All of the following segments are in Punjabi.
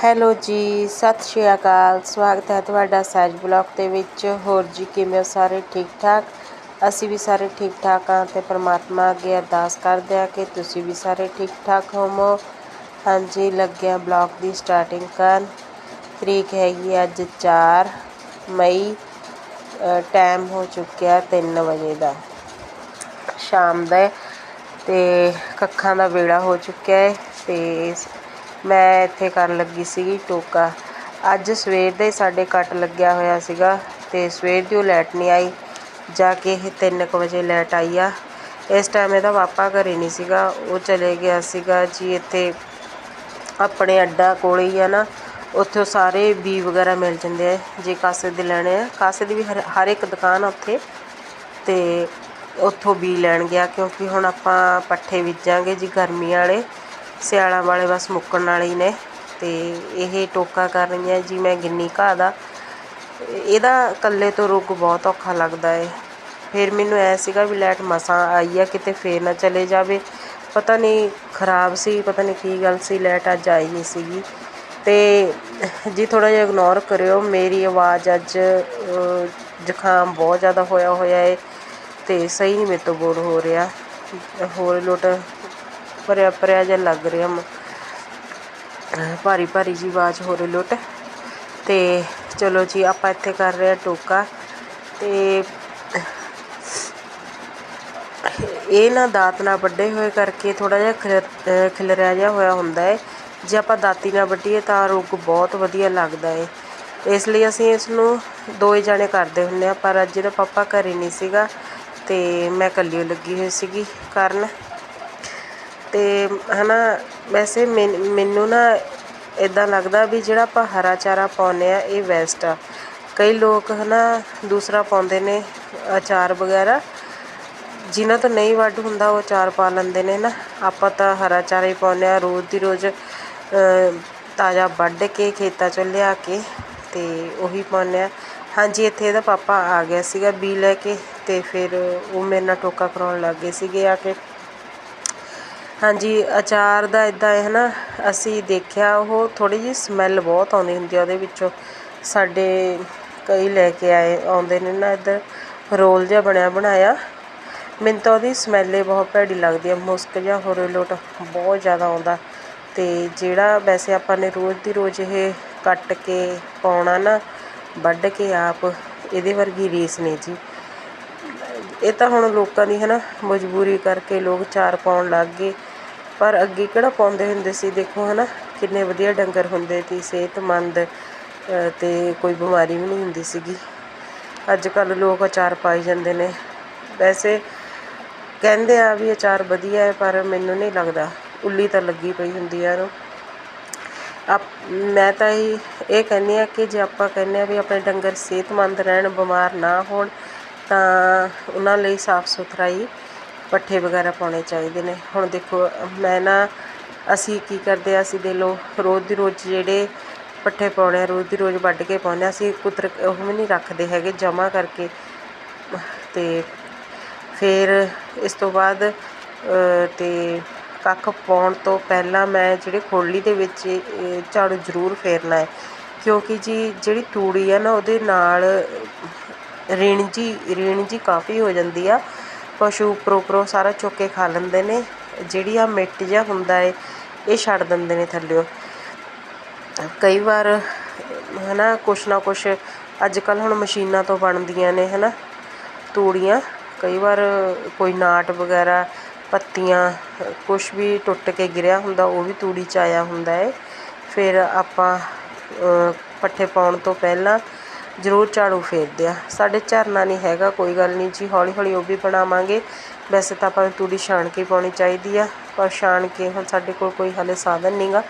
ਹੈਲੋ ਜੀ, ਸਤਿ ਸ਼੍ਰੀ ਅਕਾਲ। ਸਵਾਗਤ ਹੈ ਤੁਹਾਡਾ ਸਹਿਜ ਬਲੌਗ ਦੇ ਵਿੱਚ। ਹੋਰ ਜੀ, ਕਿਵੇਂ ਹੋ ਸਾਰੇ? ਠੀਕ ਠਾਕ? ਅਸੀਂ ਵੀ ਸਾਰੇ ਠੀਕ ਠਾਕ ਹਾਂ ਤੇ ਪ੍ਰਮਾਤਮਾ ਅੱਗੇ ਅਰਦਾਸ ਕਰਦੇ ਹਾਂ ਕਿ ਤੁਸੀਂ ਵੀ ਸਾਰੇ ਠੀਕ ਠਾਕ ਹੋਵੋ। ਹਾਂਜੀ, ਲੱਗਿਆ ਬਲੌਗ ਦੀ ਸਟਾਰਟਿੰਗ ਕਰਨ। ਤਰੀਕ ਹੈਗੀ ਅੱਜ 4 ਮਈ ਟਾਈਮ ਹੋ ਚੁੱਕਿਆ 3 ਵਜੇ ਦਾ। ਸ਼ਾਮ ਦਾ ਤੇ ਕੱਖਾਂ ਦਾ ਵੇਲਾ ਹੋ ਚੁੱਕਿਆ ਹੈ ਤੇ ਮੈਂ ਇੱਥੇ ਕਰਨ ਲੱਗੀ ਸੀਗੀ ਟੋਕਾ। ਅੱਜ ਸਵੇਰ ਦੇ ਸਾਡੇ ਕੱਟ ਲੱਗਿਆ ਹੋਇਆ ਸੀਗਾ ਅਤੇ ਸਵੇਰ ਦੀ ਉਹ ਲਾਈਟ ਨਹੀਂ ਆਈ, ਜਾ ਕੇ ਇਹ ਤਿੰਨ ਕੁ ਵਜੇ ਲਾਈਟ ਆਈ ਆ। ਇਸ ਟਾਈਮ ਇਹਦਾ ਪਾਪਾ ਘਰੇ ਨਹੀਂ ਸੀਗਾ, ਉਹ ਚਲੇ ਗਿਆ ਸੀਗਾ ਜੀ ਇੱਥੇ ਆਪਣੇ ਅੱਡਾ ਕੋਲ ਹੀ ਆ ਨਾ, ਉੱਥੇ ਸਾਰੇ ਬੀ ਵਗੈਰਾ ਮਿਲ ਜਾਂਦੇ ਆ, ਜੇ ਕਾਸੇ ਦੇ ਲੈਣੇ ਆ। ਕਾਸੇ ਦੀ ਵੀ ਹਰ ਇੱਕ ਦੁਕਾਨ ਆ ਉੱਥੇ, ਤੇ ਉੱਥੋਂ ਬੀ ਲੈਣ ਗਿਆ ਕਿਉਂਕਿ ਹੁਣ ਆਪਾਂ ਪੱਠੇ ਬੀਜਾਂਗੇ ਜੀ ਗਰਮੀ ਵਾਲੇ। ਸਿਆਲਾਂ ਵਾਲੇ ਬਸ ਮੁੱਕਣ ਵਾਲੇ ਹੀ ਨੇ ਤੇ ਇਹ ਟੋਕਾ ਕਰ ਰਹੀ ਹੈ ਜੀ ਮੈਂ ਗਿੰਨੀ ਘਾਹ ਦਾ। ਇਹਦਾ ਇਕੱਲੇ ਤੋਂ ਰੁਕ ਬਹੁਤ ਔਖਾ ਲੱਗਦਾ ਏ। ਫਿਰ ਮੈਨੂੰ ਐ ਸੀਗਾ ਵੀ ਲਾਈਟ ਮਸਾਂ ਆਈ ਆ, ਕਿਤੇ ਫੇਰ ਨਾ ਚਲੇ ਜਾਵੇ। ਪਤਾ ਨਹੀਂ ਖਰਾਬ ਸੀ, ਪਤਾ ਨਹੀਂ ਕੀ ਗੱਲ ਸੀ ਲਾਈਟ ਅੱਜ ਆਈ ਨਹੀਂ ਸੀਗੀ। ਤੇ ਜੀ ਥੋੜਾ ਜਿਹਾ ਇਗਨੋਰ ਕਰਿਓ, ਮੇਰੀ ਆਵਾਜ਼ ਅੱਜ ਜ਼ੁਕਾਮ ਬਹੁਤ ਜ਼ਿਆਦਾ ਹੋਇਆ ਹੋਇਆ ਏ ਤੇ ਸਹੀ ਨਹੀਂ ਮੇਰੇ ਤੋਂ ਬੋਲ ਹੋ ਰਿਹਾ। ਹੋਰ ਲੋਟ ਭਰਿਆ ਭਰਿਆ ਜਿਹਾ ਲੱਗ ਰਿਹਾ ਭਾਰੀ ਭਾਰੀ ਜੀ ਆਵਾਜ਼ ਹੋ ਰਹੀ ਲੁੱਟ। ਤੇ ਚਲੋ ਜੀ, ਆਪਾਂ ਇੱਥੇ ਕਰ ਰਹੇ ਆ ਟੋਕਾ। ਤੇ ਇਹ ਨਾ ਦਾਤ ਨਾਲ ਵੱਡੇ ਹੋਏ ਕਰਕੇ ਥੋੜਾ ਜਿਹਾ ਖਿਲਰਿਆ ਜਿਹਾ ਹੋਇਆ ਹੁੰਦਾ ਹੈ ਜੇ ਆਪਾਂ ਦਾਤੀ ਨਾਲ ਵੱਢੀਏ ਤਾਂ ਰੁੱਗ ਬਹੁਤ ਵਧੀਆ ਲੱਗਦਾ ਹੈ ਇਸ ਲਈ ਅਸੀਂ ਇਸ ਨੂੰ ਦੋ ਹੀ ਜਾਣੇ ਕਰਦੇ ਹੁੰਨੇ ਆ ਪਰ ਅੱਜ ਇਹਦਾ ਪਾਪਾ ਘਰੇ ਨਹੀਂ ਸੀਗਾ। ਤੇ ਮੈਂ ਇਕੱਲੀ ਲੱਗੀ ਹੋਈ ਸੀਗੀ ਕਰਨ। ਅਤੇ ਹੈ ਨਾ ਵੈਸੇ ਮੈਨੂੰ ਨਾ ਇੱਦਾਂ ਲੱਗਦਾ ਵੀ ਜਿਹੜਾ ਆਪਾਂ ਹਰਾ ਚਾਰਾ ਪਾਉਂਦੇ ਹਾਂ ਇਹ ਬੈਸਟ ਆ। ਕਈ ਲੋਕ ਹੈ ਨਾ ਦੂਸਰਾ ਪਾਉਂਦੇ ਨੇ ਅਚਾਰ ਵਗੈਰਾ। ਜਿਹਨਾਂ ਤੋਂ ਨਹੀਂ ਵੱਢ ਹੁੰਦਾ, ਉਹ ਅਚਾਰ ਪਾ ਲੈਂਦੇ ਨੇ ਨਾ। ਆਪਾਂ ਤਾਂ ਹਰਾ ਚਾਰਾ ਹੀ ਪਾਉਂਦੇ ਹਾਂ ਰੋਜ਼ ਦੀ ਰੋਜ਼ ਤਾਜ਼ਾ ਵੱਢ ਕੇ ਖੇਤਾਂ ਚੋਂ ਲਿਆ ਕੇ ਅਤੇ ਉਹੀ ਪਾਉਂਦੇ ਹਾਂ ਹਾਂਜੀ, ਇੱਥੇ ਇਹਦਾ ਪਾਪਾ ਆ ਗਿਆ ਸੀਗਾ, ਬੀ ਲੈ ਕੇ ਅਤੇ ਫਿਰ ਉਹ ਮੇਰੇ ਨਾਲ ਟੋਕਾ ਕਰਾਉਣ ਲੱਗ ਗਏ ਸੀਗੇ ਆ ਕੇ। ਹਾਂਜੀ, ਅਚਾਰ ਦਾ ਇੱਦਾਂ ਹੈ ਨਾ, ਅਸੀਂ ਦੇਖਿਆ ਉਹ ਥੋੜ੍ਹੀ ਜਿਹੀ ਸਮੈਲ ਬਹੁਤ ਆਉਂਦੀ ਹੁੰਦੀ ਆ ਉਹਦੇ ਵਿੱਚੋਂ। ਸਾਡੇ ਕਈ ਲੈ ਕੇ ਆਏ, ਆਉਂਦੇ ਨੇ ਨਾ ਇੱਧਰ, ਰੋਲ ਜਿਹਾ ਬਣਿਆ ਬਣਾਇਆ। ਮੈਨੂੰ ਤਾਂ ਉਹਦੀ ਸਮੈਲ ਬਹੁਤ ਭੈੜੀ ਲੱਗਦੀ ਆ, ਮੁਸਕ ਜਾਂ ਹੋਰ ਲੋਟ ਬਹੁਤ ਜ਼ਿਆਦਾ ਆਉਂਦਾ। ਅਤੇ ਜਿਹੜਾ ਵੈਸੇ ਆਪਾਂ ਨੇ ਰੋਜ਼ ਦੀ ਰੋਜ਼ ਇਹ ਕੱਟ ਕੇ ਪਾਉਣਾ ਨਾ, ਵੱਢ ਕੇ ਆਪ, ਇਹਦੇ ਵਰਗੀ ਰੀਸ ਨਹੀਂ ਜੀ। ਇਹ ਤਾਂ ਹੁਣ ਲੋਕਾਂ ਦੀ ਹੈ ਨਾ, ਮਜਬੂਰੀ ਕਰਕੇ ਲੋਕ ਚਾਰ ਪਾਉਣ ਲੱਗ ਗਏ। ਪਰ ਅੱਗੇ ਕਿਹੜਾ ਪਾਉਂਦੇ ਹੁੰਦੇ ਸੀ? ਦੇਖੋ ਹੈ ਨਾ ਕਿੰਨੇ ਵਧੀਆ ਡੰਗਰ ਹੁੰਦੇ ਸੀ, ਸਿਹਤਮੰਦ ਤੇ ਕੋਈ ਬਿਮਾਰੀ ਵੀ ਨਹੀਂ ਹੁੰਦੀ ਸੀਗੀ। ਅੱਜ ਕੱਲ ਲੋਕ ਅਚਾਰ ਪਾਈ ਜਾਂਦੇ ਨੇ। ਵੈਸੇ ਕਹਿੰਦੇ ਆ ਵੀ ਅਚਾਰ ਵਧੀਆ ਹੈ, ਪਰ ਮੈਨੂੰ ਨਹੀਂ ਲੱਗਦਾ। ਉੱਲੀ ਤਾਂ ਲੱਗੀ ਪਈ ਹੁੰਦੀ ਆ ਇਹਨੂੰ। ਆਪ, ਮੈਂ ਤਾਂ ਇਹ ਇਹ ਕਹਿੰਦੀ ਆ ਕਿ ਜੇ ਆਪਾਂ ਕਹਿੰਦੇ ਆ ਵੀ ਆਪਣੇ ਡੰਗਰ ਸਿਹਤਮੰਦ ਰਹਿਣ, ਬਿਮਾਰ ਨਾ ਹੋਣ, ਤਾਂ ਉਹਨਾਂ ਲਈ ਸਾਫ਼ ਸੁਥਰਾ ਹੀ ਪੱਠੇ ਵਗੈਰਾ ਪਾਉਣੇ ਚਾਹੀਦੇ ਨੇ। ਹੁਣ ਦੇਖੋ, ਮੈਂ ਨਾ, ਅਸੀਂ ਕੀ ਕਰਦੇ ਆ, ਅਸੀਂ ਦੇ ਲੋ ਰੋਜ਼ ਦੀ ਰੋਜ਼ ਜਿਹੜੇ ਪੱਠੇ ਪਾਉਣੇ ਆ, ਰੋਜ਼ ਦੀ ਰੋਜ਼ ਵੱਢ ਕੇ ਪਾਉਂਦੇ ਆ, ਅਸੀਂ ਕੁਤਰ ਉਹ ਵੀ ਨਹੀਂ ਰੱਖਦੇ ਹੈਗੇ ਜਮਾ ਕਰਕੇ। ਤੇ ਫਿਰ ਇਸ ਤੋਂ ਬਾਅਦ ਤੇ ਕੱਖ ਪਾਉਣ ਤੋਂ ਪਹਿਲਾਂ ਮੈਂ ਜਿਹੜੇ ਖੋਲੀ ਦੇ ਵਿੱਚ ਝਾੜੂ ਜ਼ਰੂਰ ਫੇਰਨਾ ਹੈ। ਕਿਉਂਕਿ ਜੀ, ਜਿਹੜੀ ਤੂੜੀ ਆ ਨਾ, ਉਹਦੇ ਨਾਲ ਰੇਣ ਜੀ ਰੇਣ ਜੀ ਕਾਫੀ ਹੋ ਜਾਂਦੀ ਆ। ਪਸ਼ੂ ਉੱਪਰੋਂ ਉੱਪਰੋਂ ਸਾਰਾ ਚੁੱਕ ਕੇ ਖਾ ਲੈਂਦੇ ਨੇ। ਜਿਹੜੀ ਆ ਮਿੱਟ ਜਿਹਾ ਹੁੰਦਾ ਹੈ ਇਹ ਛੱਡ ਦਿੰਦੇ ਨੇ ਥੱਲਿਓ। ਕਈ ਵਾਰ ਹੈ ਨਾ ਕੁਛ ਨਾ ਕੁਛ ਅੱਜ ਕੱਲ੍ਹ ਹੁਣ ਮਸ਼ੀਨਾਂ ਤੋਂ ਬਣਦੀਆਂ ਨੇ ਹੈ ਨਾ ਤੂੜੀਆਂ। ਕਈ ਵਾਰ ਕੋਈ ਨਾਟ ਵਗੈਰਾ, ਪੱਤੀਆਂ, ਕੁਛ ਵੀ ਟੁੱਟ ਕੇ ਗਿਰਿਆ ਹੁੰਦਾ, ਉਹ ਵੀ ਤੂੜੀ 'ਚ ਆਇਆ ਹੁੰਦਾ ਹੈ ਫਿਰ ਆਪਾਂ ਪੱਠੇ ਪਾਉਣ ਤੋਂ ਪਹਿਲਾਂ ਜ਼ਰੂਰ ਝਾੜੂ ਫੇਰਦੇ ਆ। ਸਾਡੇ ਝਰਨਾ ਨਹੀਂ ਹੈਗਾ, ਕੋਈ ਗੱਲ ਨਹੀਂ ਜੀ। ਹੌਲੀ ਹੌਲੀ ਉਹ ਵੀ ਬਣਾਵਾਂਗੇ। ਵੈਸੇ ਤਾਂ ਆਪਾਂ ਨੂੰ ਤੂੜੀ ਛਾਣ ਕੇ ਪਾਉਣੀ ਚਾਹੀਦੀ ਆ। ਪਰ ਛਾਣ ਕੇ ਹੁਣ ਸਾਡੇ ਕੋਲ ਕੋਈ ਹਲੇ ਸਾਧਨ ਨਹੀਂਗਾ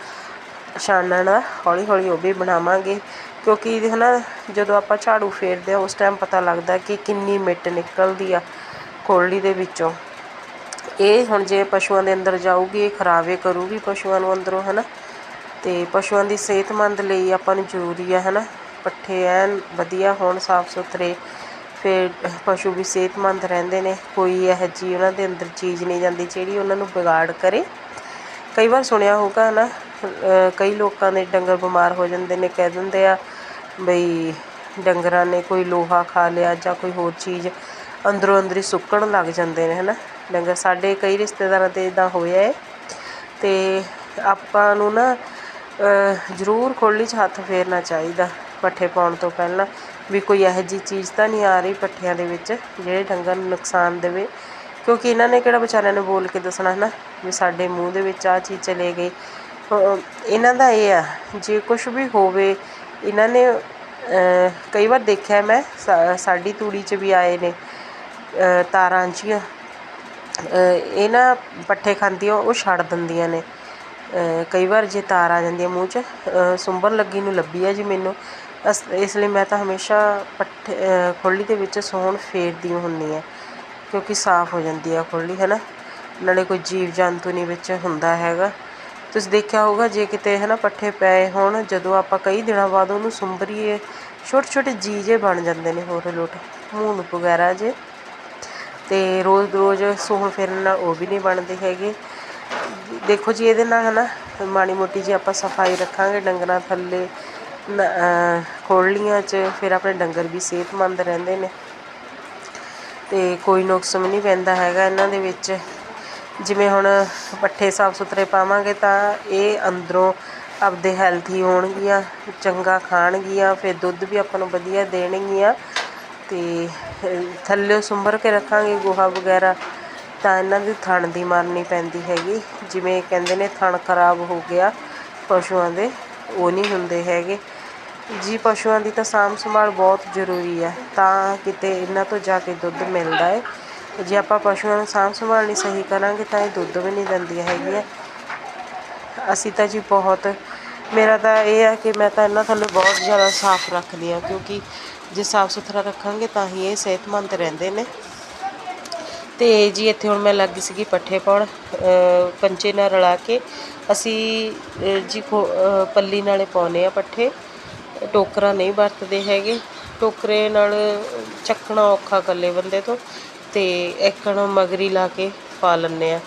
ਛਾਣਨ ਦਾ ਹੌਲੀ ਹੌਲੀ ਉਹ ਵੀ ਬਣਾਵਾਂਗੇ। ਕਿਉਂਕਿ ਹਨਾ, ਜਦੋਂ ਆਪਾਂ ਝਾੜੂ ਫੇਰਦੇ ਆ, ਉਸ ਟਾਈਮ ਪਤਾ ਲੱਗਦਾ ਕਿ ਕਿੰਨੀ ਮਿੱਟ ਨਿਕਲਦੀ ਆ ਖੋਲ੍ਹੀ ਦੇ ਵਿੱਚੋਂ। ਇਹ ਹੁਣ ਜੇ ਪਸ਼ੂਆਂ ਦੇ ਅੰਦਰ ਜਾਊਗੀ, ਇਹ ਖਰਾਬੇ ਕਰੂਗੀ ਪਸ਼ੂਆਂ ਨੂੰ ਅੰਦਰੋਂ, ਹਨਾ। ਤੇ ਪਸ਼ੂਆਂ ਦੀ ਸਿਹਤਮੰਦ ਲਈ ਆਪਾਂ ਨੂੰ ਜ਼ਰੂਰੀ ਆ, ਹਨਾ। ਪੱਠੇ ਐਨ ਵਧੀਆ ਹੋਣ, ਸਾਫ਼ ਸੁਥਰੇ, ਫਿਰ ਪਸ਼ੂ ਵੀ ਸਿਹਤਮੰਦ ਰਹਿੰਦੇ ਨੇ। ਕੋਈ ਇਹੋ ਜਿਹੀ ਉਹਨਾਂ ਦੇ ਅੰਦਰ ਚੀਜ਼ ਨਹੀਂ ਜਾਂਦੀ ਜਿਹੜੀ ਉਹਨਾਂ ਨੂੰ ਵਿਗਾੜ ਕਰੇ। ਕਈ ਵਾਰ ਸੁਣਿਆ ਹੋਊਗਾ ਨਾ ਕਈ ਲੋਕਾਂ ਦੇ ਡੰਗਰ ਬਿਮਾਰ ਹੋ ਜਾਂਦੇ ਨੇ, ਕਹਿ ਦਿੰਦੇ ਆ ਬਈ ਡੰਗਰਾਂ ਨੇ ਕੋਈ ਲੋਹਾ ਖਾ ਲਿਆ ਜਾਂ ਕੋਈ ਹੋਰ ਚੀਜ਼ ਅੰਦਰੋਂ ਅੰਦਰੀ ਸੁੱਕਣ ਲੱਗ ਜਾਂਦੇ ਨੇ, ਹਨਾ? ਡੰਗਰ ਸਾਡੇ ਕਈ ਰਿਸ਼ਤੇਦਾਰਾਂ ਤੇ ਇਦਾਂ ਹੋਇਆ ਹੈ ਤੇ ਆਪਾਂ ਨੂੰ ਨਾ ਜ਼ਰੂਰ ਖੋਲੀ 'ਚ ਹੱਥ ਫੇਰਨਾ ਚਾਹੀਦਾ। ਪੱਠੇ ਪਾਉਣ ਤੋਂ ਪਹਿਲਾਂ ਵੀ ਕੋਈ ਇਹੋ ਜਿਹੀ ਚੀਜ਼ ਤਾਂ ਨਹੀਂ ਆ ਰਹੀ ਪੱਠਿਆਂ ਦੇ ਵਿੱਚ ਜਿਹੜੇ ਡੰਗਰ ਨੂੰ ਨੁਕਸਾਨ ਦੇਵੇ। ਕਿਉਂਕਿ ਇਹਨਾਂ ਨੇ ਕਿਹੜਾ ਵਿਚਾਰਿਆਂ ਨੇ ਬੋਲ ਕੇ ਦੱਸਣਾ ਹੈ ਨਾ ਵੀ ਸਾਡੇ ਮੂੰਹ ਦੇ ਵਿੱਚ ਆਹ ਚੀਜ਼ ਚਲੇ ਗਈ। ਇਹਨਾਂ ਦਾ ਇਹ ਆ ਜੇ ਕੁਝ ਵੀ ਹੋਵੇ ਇਹਨਾਂ ਨੇ ਕਈ ਵਾਰ ਦੇਖਿਆ ਮੈਂ ਸਾ- ਸਾਡੀ ਤੂੜੀ 'ਚ ਵੀ ਆਏ ਨੇ ਤਾਰਾਂ ਜੀਆਂ ਅ, ਇਹ ਨਾ ਪੱਠੇ ਖਾਂਦੀਆਂ ਉਹ ਛੱਡ ਦਿੰਦੀਆਂ ਨੇ। ਕਈ ਵਾਰ ਜੇ ਤਾਰ ਆ ਜਾਂਦੀ ਹੈ ਮੂੰਹ 'ਚ ਸੁੰਬਰ ਲੱਗੀ ਨੂੰ ਲੱਭੀ ਹੈ ਜੀ ਮੈਨੂੰ। ਅਸ- ਇਸ ਲਈ ਮੈਂ ਤਾਂ ਹਮੇਸ਼ਾ ਪੱਠੇ ਅ, ਖੁਰਲੀ ਦੇ ਵਿੱਚ ਸੌਣ ਫੇਰਦੀ ਹੁੰਦੀ ਹਾਂ ਕਿਉਂਕਿ ਸਾਫ਼ ਹੋ ਜਾਂਦੀ ਆ ਖੁਰਲੀ ਹੈ ਨਾ? ਨਾਲੇ ਕੋਈ ਜੀਵ ਜੰਤੂ ਨਹੀਂ ਵਿੱਚ ਹੁੰਦਾ ਹੈਗਾ। ਤੁਸੀਂ ਦੇਖਿਆ ਹੋਊਗਾ ਜੇ ਕਿਤੇ ਹੈ ਨਾ ਪੱਠੇ ਪਏ ਹੋਣ ਜਦੋਂ ਆਪਾਂ ਕਈ ਦਿਨਾਂ ਬਾਅਦ ਉਹਨੂੰ ਸੁੰਬਰੀਏ ਛੋਟੇ ਛੋਟੇ ਜੀ ਜੇ ਬਣ ਜਾਂਦੇ ਨੇ ਹੋਰ ਲੋਟ ਮੂੰਹ ਵਗੈਰਾ ਜੇ। ਤੇ ਰੋਜ਼ ਰੋਜ਼ ਸੂਣ ਫੇਰਨ ਨਾਲ ਉਹ ਵੀ ਨਹੀਂ ਬਣਦੇ ਹੈਗੇ। ਦੇਖੋ ਜੀ ਇਹਦੇ ਨਾਲ ਹਨਾ ਮਾੜੀ ਮੋਟੀ ਜੀ ਆਪਾਂ ਸਫ਼ਾਈ ਰੱਖਾਂਗੇ ਡੰਗਰਾਂ ਥੱਲੇ ਨ- ਖੋਲੀਆਂ 'ਚ ਫਿਰ ਆਪਣੇ ਡੰਗਰ ਵੀ ਸਿਹਤਮੰਦ ਰਹਿੰਦੇ ਨੇ। ਅਤੇ ਕੋਈ ਨੁਕਸ ਵੀ ਨਹੀਂ ਪੈਂਦਾ ਹੈਗਾ ਇਹਨਾਂ ਦੇ ਵਿੱਚ। ਜਿਵੇਂ ਹੁਣ ਪੱਠੇ ਸਾਫ਼ ਸੁਥਰੇ ਪਾਵਾਂਗੇ ਤਾਂ ਇਹ ਅੰਦਰੋਂ ਆਪਦੇ ਹੈਲਥੀ ਹੋਣਗੀਆਂ ਚੰਗਾ ਖਾਣਗੀਆਂ ਫਿਰ ਦੁੱਧ ਵੀ ਆਪਾਂ ਨੂੰ ਵਧੀਆ ਦੇਣਗੀਆਂ। ਅਤੇ ਅਹ, ਥੱਲੇ ਸੁੰਬਰ ਕੇ ਰੱਖਾਂਗੇ ਗੋਹਾ ਵਗੈਰਾ ਤਾਂ ਇਹਨਾਂ ਦੀ ਥਣ ਦੀ ਮਾਰਨੀ ਪੈਂਦੀ ਹੈਗੀ। ਜਿਵੇਂ ਕਹਿੰਦੇ ਨੇ ਥਣ ਖਰਾਬ ਹੋ ਗਿਆ ਪਸ਼ੂਆਂ ਦੇ ਉਹ ਨਹੀਂ ਹੁੰਦੇ ਹੈਗੇ। ਜੀ ਪਸ਼ੂਆਂ ਦੀ ਤਾਂ ਸਾਂਭ ਸੰਭਾਲ ਬਹੁਤ ਜ਼ਰੂਰੀ ਹੈ ਤਾਂ ਕਿਤੇ ਇਹਨਾਂ ਤੋਂ ਜਾ ਕੇ ਦੁੱਧ ਮਿਲਦਾ ਹੈ। ਜੇ ਆਪਾਂ ਪਸ਼ੂਆਂ ਨੂੰ ਸਾਂਭ ਸੰਭਾਲ ਨਹੀਂ ਸਹੀ ਕਰਾਂਗੇ ਤਾਂ ਇਹ ਦੁੱਧ ਵੀ ਨਹੀਂ ਦਿੰਦੀਆਂ ਹੈਗੀਆਂ। ਅਸੀਂ ਤਾਂ ਜੀ ਬਹੁਤ ਮੇਰਾ ਤਾਂ ਇਹ ਹੈ ਕਿ ਮੈਂ ਤਾਂ ਇਹਨਾਂ ਥੱਲੇ ਬਹੁਤ ਜ਼ਿਆਦਾ ਸਾਫ਼ ਰੱਖਦੀ ਹਾਂ ਕਿਉਂਕਿ ਜੇ ਸਾਫ਼ ਸੁਥਰਾ ਰੱਖਾਂਗੇ ਤਾਂ ਹੀ ਇਹ ਸਿਹਤਮੰਦ ਰਹਿੰਦੇ ਨੇ। ਤੇ ਜੀ ਇੱਥੇ ਹੁਣ ਮੈਂ ਲੱਗੀ ਸੀਗੀ ਪੱਠੇ ਪਾਉਣ ਅ, ਕੰਚੇ ਨਾਲ ਰਲਾ ਕੇ ਅਸੀਂ ਜੀ ਖੋ- ਪੱਲੀ ਨਾਲੇ ਪਾਉਨੇ ਆ ਪੱਠੇ। ਟੋਕਰਾ ਨਹੀਂ ਵਰਤਦੇ ਹੈਗੇ। ਟੋਕਰੇ ਨਾਲ ਚੱਕਣਾ ਔਖਾ ਇਕੱਲੇ ਬੰਦੇ ਤੋਂ ਅਤੇ ਇੱਕਣ ਮਗਰੀ ਲਾ ਕੇ ਪਾ ਲੈਂਦੇ ਹਾਂ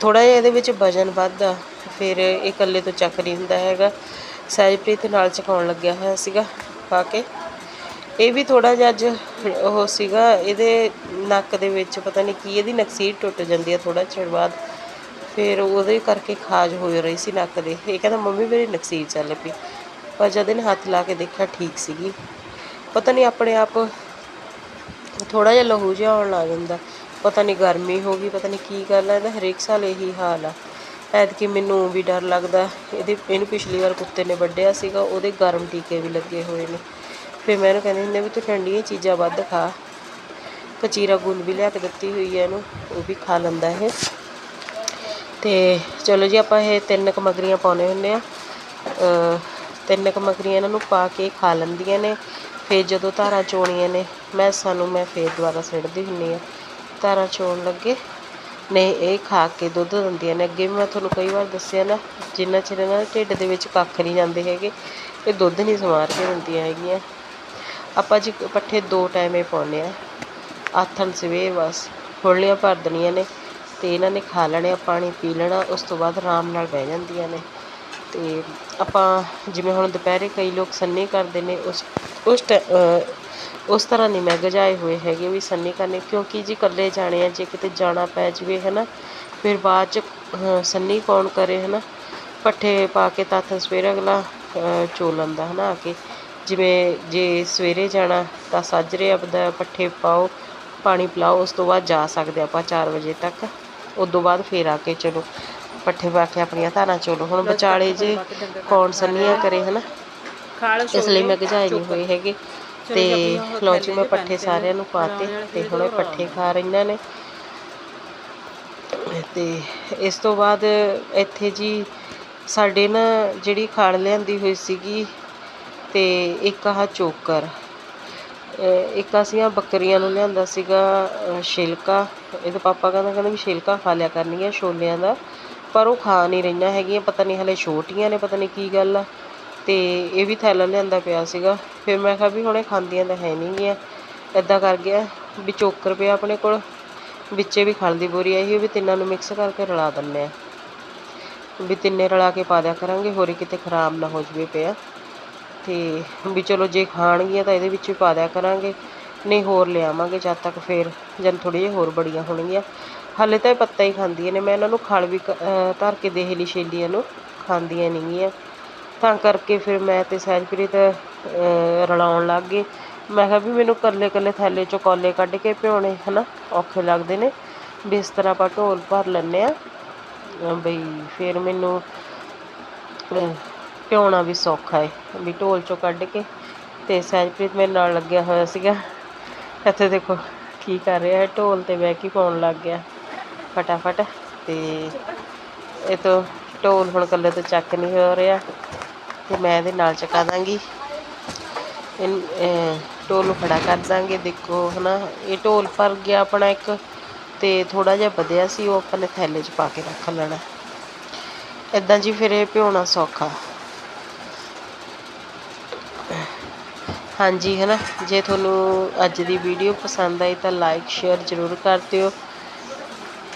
ਥੋੜ੍ਹਾ ਜਿਹਾ ਇਹਦੇ ਵਿੱਚ ਵਜਨ ਵੱਧਦਾ, ਫਿਰ ਇਹ ਇਕੱਲੇ ਤੋਂ ਚੱਕ ਨਹੀਂ ਹੁੰਦਾ ਹੈਗਾ। ਸਹਿਜਪ੍ਰੀਤ ਨਾਲ ਚਕਾਉਣ ਲੱਗਿਆ ਹੋਇਆ ਸੀਗਾ ਪਾ ਕੇ। ਇਹ ਵੀ ਥੋੜਾ ਜਿਹਾ ਅੱਜ ਉਹ ਸੀਗਾ, ਇਹਦੇ ਨੱਕ ਦੇ ਵਿੱਚ ਪਤਾ ਨਹੀਂ ਕੀ ਇਹਦੀ ਨਕਸੀਰ ਟੁੱਟ ਜਾਂਦੀ ਹੈ ਥੋੜਾ ਚਿਰ ਬਾਅਦ। ਫਿਰ ਉਹਦੇ ਕਰਕੇ ਖਾਜ ਹੋ ਰਹੀ ਸੀ ਨੱਕ ਦੇ। ਇਹ ਕਹਿੰਦਾ, ਮੰਮੀ, ਮੇਰੀ ਨਕਸੀਰ ਚੱਲ ਪਈ। ਪਰ ਜਦ ਇਹਨੇ ਹੱਥ ਲਾ ਕੇ ਦੇਖਿਆ ਠੀਕ ਸੀਗੀ। ਪਤਾ ਨਹੀਂ ਆਪਣੇ ਆਪ ਥੋੜਾ ਜਿਹਾ ਲਹੂ ਜਿਹਾ ਆਉਣ ਲੱਗ ਜਾਂਦਾ। ਪਤਾ ਨਹੀਂ ਗਰਮੀ ਹੋ ਗਈ, ਪਤਾ ਨਹੀਂ ਕੀ ਗੱਲ ਹੈ ਇਹਦਾ ਹਰੇਕ ਸਾਲ ਇਹੀ ਹਾਲ ਆ। ਐਤਕੀ ਮੈਨੂੰ ਵੀ ਡਰ ਲੱਗਦਾ, ਇਹਦੇ, ਇਹਨੂੰ ਪਿਛਲੀ ਵਾਰ ਕੁੱਤੇ ਨੇ ਵੱਢਿਆ ਸੀਗਾ, ਉਹਦੇ ਗਰਮ ਟੀਕੇ ਵੀ ਲੱਗੇ ਹੋਏ ਨੇ। ਫਿਰ ਮੈਂ ਇਹਨੂੰ ਕਹਿੰਦੀ ਹੁੰਦੀ ਵੀ ਤੂੰ ਠੰਡੀਆਂ ਚੀਜ਼ਾਂ ਵੱਧ ਖਾ। ਕਚੀਰਾ ਗੁੰਦ ਵੀ ਲਿਆ ਕੇ ਦਿੱਤੀ ਹੋਈ ਹੈ ਇਹਨੂੰ, ਉਹ ਵੀ ਖਾ ਲੈਂਦਾ ਇਹ। ਤੇ ਚਲੋ ਜੀ, ਆਪਾਂ ਇਹ ਤਿੰਨ ਕੁ ਮਗਰੀਆਂ ਪਾਉਣੇ ਹੁੰਦੇ ਆ। ਤਿੰਨ ਕੁ ਮਗਰੀਆਂ ਇਹਨਾਂ ਨੂੰ ਪਾ ਕੇ ਖਾ ਲੈਂਦੀਆਂ ਨੇ। ਫਿਰ ਜਦੋਂ ਧਾਰਾਂ ਚੋਣੀਆਂ ਨੇ, ਮੈਂ ਸਾਨੂੰ, ਮੈਂ ਫਿਰ ਦੁਬਾਰਾ ਸਿੱਟਦੀ ਹੁੰਦੀ ਹਾਂ। ਧਾਰਾਂ ਚੋਣ ਲੱਗੇ। ਨੇ ਇਹ ਖਾ ਕੇ ਦੁੱਧ ਦਿੰਦੀਆਂ ਨੇ। ਅੱਗੇ ਵੀ ਮੈਂ ਤੁਹਾਨੂੰ ਕਈ ਵਾਰ ਦੱਸਿਆ ਨਾ, ਜਿੰਨਾ ਚਿਰ ਇਹਨਾਂ ਦੇ ਢਿੱਡ ਦੇ ਵਿੱਚ ਕੱਖ ਨਹੀਂ ਜਾਂਦੇ ਹੈਗੇ, ਇਹ ਦੁੱਧ ਨਹੀਂ ਸਮਾਰ ਕੇ ਦਿੰਦੀਆਂ ਹੈਗੀਆਂ। ਆਪਾਂ ਜੀ ਪੱਠੇ ਦੋ ਟਾਈਮੇ ਪਾਉਂਦੇ ਆ ਆਥਣ, ਸਵੇਰ ਬਸ, ਖੁਰਲੀਆਂ ਭਰ ਦੇਣੀਆਂ ਨੇ ਤੇ ਇਹਨਾਂ ਨੇ ਖਾ ਲੈਣੇ ਆ, ਪਾਣੀ ਪੀ ਲੈਣਾ, ਉਸ ਤੋਂ ਬਾਅਦ ਆਰਾਮ ਨਾਲ ਬਹਿ ਜਾਂਦੀਆਂ ਨੇ। ਤੇ ਆਪਾਂ ਜਿਵੇਂ ਹੁਣ ਦੁਪਹਿਰੇ ਕਈ ਲੋਕ ਸੰਨੀ ਕਰਦੇ ਨੇ, ਉਸ ਉਸ ਟੈ- ਉਸ ਤਰ੍ਹਾਂ ਨਹੀਂ ਮੈਂ ਗਜਾਏ ਹੋਏ ਹੈਗੇ ਵੀ ਸੰਨੀ ਕਰਨੇ, ਕਿਉਂਕਿ ਜੀ ਇਕੱਲੇ ਜਾਣੇ ਆ, ਜੇ ਕਿਤੇ ਜਾਣਾ ਪੈ ਜਾਵੇ ਹੈ ਨਾ ਫਿਰ ਬਾਅਦ ਚ ਸੰਨੀ ਕੌਣ ਕਰੇ ਹੈ ਨਾ ਪੱਠੇ ਪਾ ਕੇ ਤਾਂ ਹੱਥ ਸਵੇਰੇ ਅਗਲਾ, ਅਹ, ਚੋ ਲੈਂਦਾ ਹੈ ਨਾ ਆ ਕੇ। ਜਿਵੇਂ ਜੇ ਸਵੇਰੇ ਜਾਣਾ, ਤਾਂ ਸਾਜਰੇ ਆਪਦਾ ਪੱਠੇ ਪਾਓ, ਪਾਣੀ ਪਿਲਾਓ, ਉਸ ਤੋਂ ਬਾਅਦ ਜਾ ਸਕਦੇ ਆਪਾਂ 4 ਵਜੇ ਤੱਕ, ਉਸ ਤੋਂ ਬਾਅਦ ਫਿਰ ਆ ਕੇ ਚਲੋ। ਪੱਠੇ ਪਾ ਕੇ ਆਪਣੀਆਂ ਧਾਰਾਂ ਚੋਲੋ ਹੁਣ ਵਿਚਾਲੇ ਜੇ ਕੌਣ ਸੰਨੀਆਂ ਕਰੇ, ਹਨਾ? ਇਸ ਲਈ ਮੈਂ ਗਜਾਏ ਨਹੀਂ ਹੋਏ ਹੈਗੇ। ਤੇ ਲਓ ਜੀ, ਮੈਂ ਪੱਠੇ ਸਾਰਿਆਂ ਨੂੰ ਪਾਤੇ ਤੇ ਹੁਣ ਇਹ ਪੱਠੇ ਖਾ ਰਹੀਆਂ ਨੇ। ਤੇ ਇਸ ਤੋਂ ਬਾਅਦ ਇੱਥੇ ਜੀ ਸਾਡੇ ਨਾ ਜਿਹੜੀ ਖਾਲ ਲਿਆਂਦੀ ਹੋਈ ਸੀਗੀ ਤੇ ਇੱਕ ਆਹ ਚੋਕਰ। ਇੱਕ ਅਸੀਂ ਆਹ ਬੱਕਰੀਆਂ ਨੂੰ ਲਿਆਂਦਾ ਸੀਗਾ, ਅਹ ਛਿਲਕਾ ਇਹਦੇ ਪਾਪਾ ਕਹਿੰਦਾ ਕਹਿੰਦਾ ਵੀ ਛਿਲਕਾ ਖਾ ਲਿਆ ਕਰਨੀਆਂ ਛੋਲਿਆਂ ਦਾ। ਪਰ ਉਹ ਖਾ ਨਹੀਂ ਰਹੀਆਂ ਹੈਗੀਆਂ, ਪਤਾ ਨਹੀਂ ਹਲੇ ਛੋਟੀਆਂ ਨੇ, ਪਤਾ ਨਹੀਂ ਕੀ ਗੱਲ ਆ। ਅਤੇ ਇਹ ਵੀ ਥੈਲਾ ਲਿਆਂਦਾ ਪਿਆ ਸੀਗਾ। ਫਿਰ ਮੈਂ ਕਿਹਾ ਵੀ ਹੁਣ ਇਹ ਖਾਂਦੀਆਂ ਤਾਂ ਹੈ ਨਹੀਂ ਗੀਆਂ। ਇਦਾਂ ਕਰ ਗਿਆ ਵੀ ਚੋਕਰ ਪਿਆ ਆਪਣੇ ਕੋਲ, ਵਿੱਚੇ ਵੀ ਖਲ ਦੀ ਬੋਰੀ ਆਈ ਹੋਈ ਵੀ ਤਿੰਨਾਂ ਨੂੰ ਮਿਕਸ ਕਰਕੇ ਰਲਾ ਦਿੰਦੇ ਹਾਂ ਵੀ ਤਿੰਨੇ ਰਲਾ ਕੇ ਪਾ ਦਿਆ ਕਰਾਂਗੇ, ਹੋਰ ਕਿਤੇ ਖਰਾਬ ਨਾ ਹੋ ਜਵੇ ਪਿਆ। ਤੇ ਵੀ ਚਲੋ ਜੇ ਖਾਣਗੀਆਂ ਤਾਂ ਇਹਦੇ ਵਿੱਚ ਵੀ ਪਾ ਦਿਆ ਕਰਾਂਗੇ, ਨਹੀਂ ਹੋਰ ਲਿਆਵਾਂਗੇ ਜਦ ਤੱਕ ਫੇਰ ਜਦ ਥੋੜ੍ਹੀ ਜਿਹੀ ਹੋਰ ਬੜੀਆਂ ਹੋਣਗੀਆਂ। ਹਾਲੇ ਤਾਂ ਇਹ ਪੱਤਾ ਹੀ ਖਾਂਦੀਆਂ ਨੇ, ਮੈਂ ਇਹਨਾਂ ਨੂੰ ਖਲ ਵੀ ਕ- ਅਹ ਧਰ ਕੇ ਦੇਹਲੀ ਛੇਲੀਆਂ ਨੂੰ ਖਾਂਦੀਆਂ ਨਹੀਂਗੀਆਂ ਤਾਂ ਕਰਕੇ ਫਿਰ ਮੈਂ ਤੇ ਸਹਿਜਪ੍ਰੀਤ ਰਲਾਉਣ ਲੱਗ ਗਏ। ਮੈਂ ਕਿਹਾ ਵੀ ਮੈਨੂੰ ਕੱਲੇ ਕੱਲੇ ਥੈਲੇ ਚੋਂ ਕੋਲੇ ਕੱਢ ਕੇ ਭਿਉਣੇ, ਹਨਾ, ਔਖੇ ਲੱਗਦੇ ਨੇ। ਵੀ ਇਸ ਤਰ੍ਹਾਂ ਆਪਾਂ ਢੋਲ ਭਰ ਲੈਂਦੇ ਆ ਬਈ ਫਿਰ ਮੈਨੂੰ, ਅਹ ਭਿਉਣਾ ਵੀ ਸੌਖਾ ਹੈ ਵੀ ਢੋਲ ਚੋਂ ਕੱਢ ਕੇ। ਤੇ ਸਹਿਜਪ੍ਰੀਤ ਮੇਰੇ ਨਾਲ ਲੱਗਿਆ ਹੋਇਆ ਸੀਗਾ। ਇੱਥੇ ਦੇਖੋ ਕੀ ਕਰ ਰਿਹਾ ਹੈ, ਢੋਲ ਤੇ ਬਹਿ ਕੇ ਪਾਉਣ ਲੱਗ ਗਿਆ। ਫਟਾਫਟ। ਤੇ ਇਹ ਤੋਂ ਢੋਲ ਹੁਣ ਕੱਲੇ ਤੋਂ ਚੱਕ ਨਹੀਂ ਹੋ ਰਿਹਾ। ਤੇ ਮੈਂ ਇਹਦੇ ਨਾਲ ਚਕਾ ਦਾਂਗੀ। ਇਨ ਢੋਲ ਨੂੰ ਖੜਾ ਕਰ ਦਾਂਗੇ। ਦੇਖੋ ਹਨਾ, ਇਹ ਢੋਲ ਭਰ ਗਿਆ ਆਪਣਾ ਇੱਕ। ਤੇ ਥੋੜਾ ਜਿਹਾ ਵਧਿਆ ਸੀ, ਉਹ ਆਪਾਂ ਨੇ ਥੈਲੇ 'ਚ ਪਾ ਕੇ ਰੱਖ ਲੈਣਾ। ਇਦਾਂ ਜੀ ਫਿਰ ਇਹ ਭਿਉਣਾ ਸੌਖਾ। ਹਾਂਜੀ ਹੈ ਨਾ ਜੇ ਤੁਹਾਨੂੰ ਅੱਜ ਦੀ ਵੀਡੀਓ ਪਸੰਦ ਆਈ ਤਾਂ ਲਾਈਕ ਸ਼ੇਅਰ ਜ਼ਰੂਰ ਕਰ ਦਿਓ।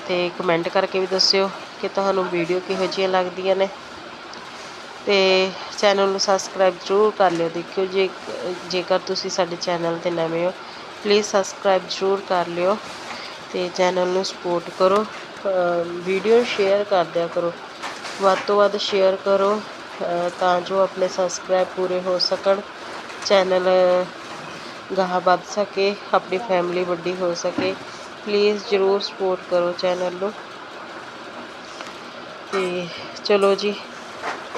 ਤੇ ਕਮੈਂਟ ਕਰਕੇ ਵੀ ਦੱਸਿਓ ਕਿ ਤੁਹਾਨੂੰ ਵੀਡੀਓ ਕਿਹੋ ਜਿਹੀਆਂ ਲੱਗਦੀਆਂ ਨੇ। ਤੇ ਚੈਨਲ ਨੂੰ ਸਬਸਕ੍ਰਾਈਬ ਜ਼ਰੂਰ ਕਰ ਲਿਓ। ਦੇਖਿਓ ਜੇ, ਜੇਕਰ ਤੁਸੀਂ ਸਾਡੇ ਚੈਨਲ ਤੇ ਨਵੇਂ ਹੋ ਪਲੀਜ਼ ਸਬਸਕ੍ਰਾਈਬ ਜ਼ਰੂਰ ਕਰ ਲਿਓ ਤੇ ਚੈਨਲ ਨੂੰ ਸਪੋਰਟ ਕਰੋ। ਵੀਡੀਓ ਸ਼ੇਅਰ ਕਰ ਦਿਆ ਕਰੋ। ਵੱਧ ਤੋਂ ਵੱਧ ਸ਼ੇਅਰ ਕਰੋ ਤਾਂ ਜੋ ਆਪਣੇ ਸਬਸਕ੍ਰਾਈਬ ਪੂਰੇ ਹੋ ਸਕਣ। ਚੈਨਲ ਗਾਹਾਂ ਵੱਧ ਸਕੇ, ਆਪਣੀ ਫੈਮਿਲੀ ਵੱਡੀ ਹੋ ਸਕੇ। ਪਲੀਜ਼ ਜ਼ਰੂਰ ਸਪੋਰਟ ਕਰੋ ਚੈਨਲ ਨੂੰ। ਤੇ ਚਲੋ ਜੀ,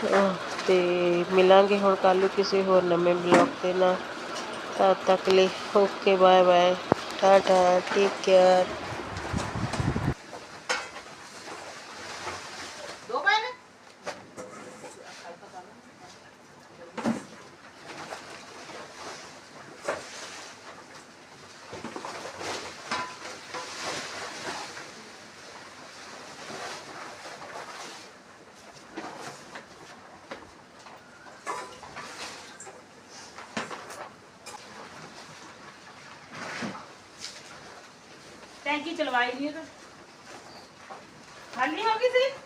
ਅਹ ਤੇ ਮਿਲਾਂਗੇ ਹੁਣ ਕੱਲ ਨੂੰ ਕਿਸੇ ਹੋਰ ਨਵੇਂ ਬਲੌਗ ਦੇ ਨਾਲ। ਤਦ ਤੱਕ ਲਈ okay bye bye tata take care ਟੈਂਕੀ ਚਲਵਾਈ ਨਹੀਂ ਤਾਂ। ਖਾਲੀ ਹੋ ਗਈ ਸੀ?